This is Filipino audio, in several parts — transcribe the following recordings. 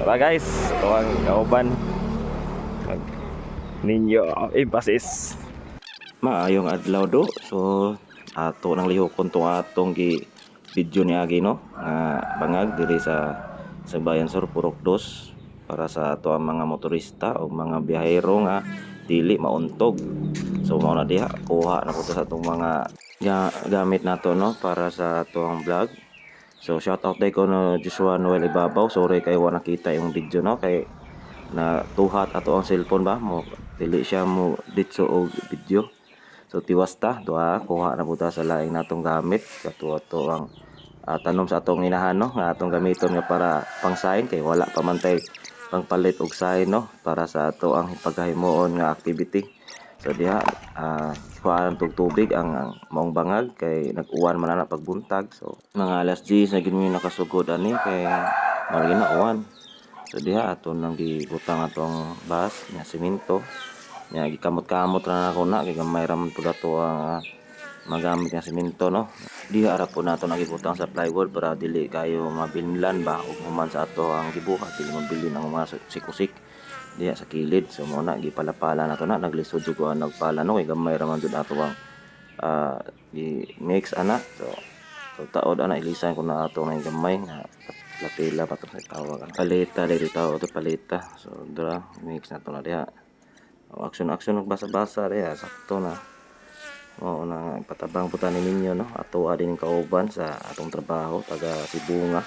Tara guys, ito ang kauban. Mag ninyo emphasis. Maayong adlaw do. So ato nang lihokon to atong gi video ni Agi no nga bangag diri sa sa bayan Sur Purok Dos para sa ato ang mga motorista o mga biyahero nga dili mauntog. So mao na diha kuha na ko sa atong mga ga- gamit nato no para sa ato vlog. So shout out day ko no Joshua Noel Ibabaw. Sorry kay wa nakita yung video no kay na tuhat ato ang cellphone ba mo dili siya mo ditso og video. So tiwas ta duha kuha na buta sa laing natong gamit kato ato ang ah, tanom sa atong inahan no nga atong gamiton nga para pang sign kay wala pa man tay pangpalit og sign no para sa ato ang pagkahimuon nga activity. So diha ah kuhaan tug tubig ang, ang maong bangag kay nag-uwan man na pagbuntag. So mga alas 10 na gid mi nakasugod ani kay mali na uwan. So diha aton nang gibutang atong bus nga semento. Nya gikamot-kamot ra na ako na kay gamay ra man pud ato ang ah, magamit nga semento no. Diha ra po nato nagibutang sa plywood para dili kayo mabilmilan ba ug human sa ato ang gibuhat. Dili mabilin ang mga sikusik. Diha sa kilid. So mo na gipalapala na to na. Naglisod jud ko nagpala no? Kay gamay ra man jud ato ang ah gi mix ana. So taod ana. Ilisan ko na ato nga gamay nga lapila pa sa tawag ang paleta dili tawag to paleta. So dra mix na to na diha. Action action basa-basa diha. Sakto na Oo na nga patabang puta ni ninyo no? Ato din kauban sa atong trabaho taga Sibunga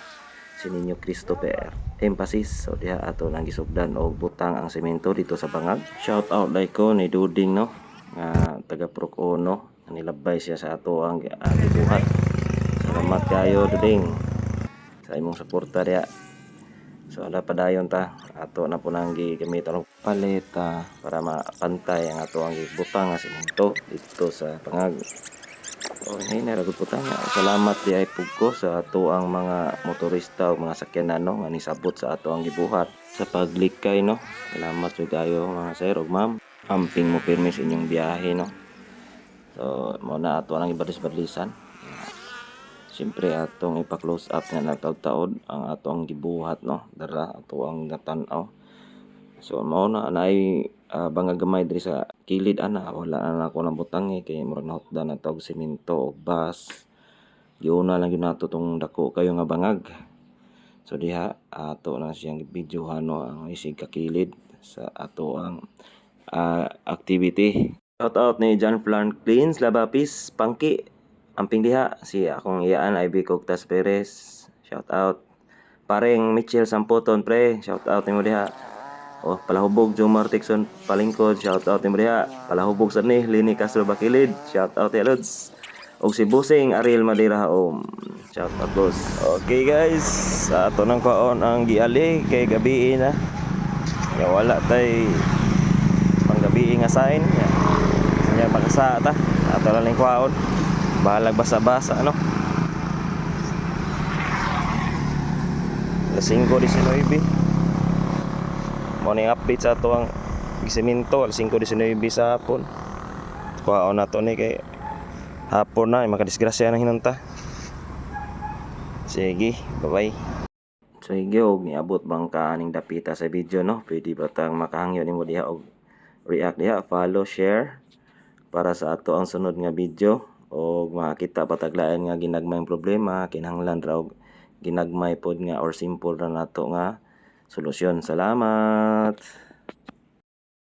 si Ninyo Christopher. Emphasis so diha ato nang gisugdan og butang ang semento dito sa bangag. Shout out like ko ni Duding no? Nga taga Prok Ono nilabay siya sa ato ang uh, gibuhat salamat kayo Duding sa imong suporta diha So ala pa dayon ta ato na po nang gigamitan og paleta para mapantay ang ato ang butang nga semento dito sa pangag. O hey, naragot po ta nga. Salamat di ay pugko sa ato ang mga motorista o mga sakyanan no nga nisabot sa ato ang gibuhat sa paglikay no. Salamat jud kayo mga sir ug ma'am. Amping mo pirmi sa inyong biyahe no. So mo na ato ang ibadis-badlisan. Siyempre atong ipa-close up nga nagtaod-taod ang atong gibuhat no. Dara ato ang natanaw. So mao na anay uh, bangagamay diri sa kilid ana wala na ako nang butang eh kay murag nahutdan na tawag semento o bus. Giuna lang yun nato tong dako kayo nga bangag. So diha ato na siyang videohan no ang isig kakilid sa ato ang ah, activity. Shout out ni John Franklin Labapis Pangki Amping diha si akong iyaan Ivy Coctas Perez. Shout out. Pareng Mitchell Sampoton pre. Shout out nimo diha. Oh, palahubog Jomar Tixon Palingkod. Shout out nimo diha. Palahubog sa ni Lini Castro Bakilid. Shout out ya Lods. Og si Busing Ariel Madira Om. Shout out boss. Okay guys, sa ato nang kaon ang giali kay gabi na. Ya wala tay panggabi nga sign. Ya. Nya makasa ta. Ato lang kwaon bahalag basa-basa ano? Alas 5.19 mo na yung update sa ato ang gisemento alas 5.19 sa hapon. Kuhaon na to ni kay hapon na makadisgrasya na hinunta. Sige bye bye sige og niabot bang kaaning dapita sa video no? Pwede ba tang makahangyo nimo diha og react diha? Follow share para sa ato ang sunod nga video o makita pataglayan nga ginagmayng problema kinahanglan ra ginagmay pod nga or simple ra nato nga solusyon. Salamat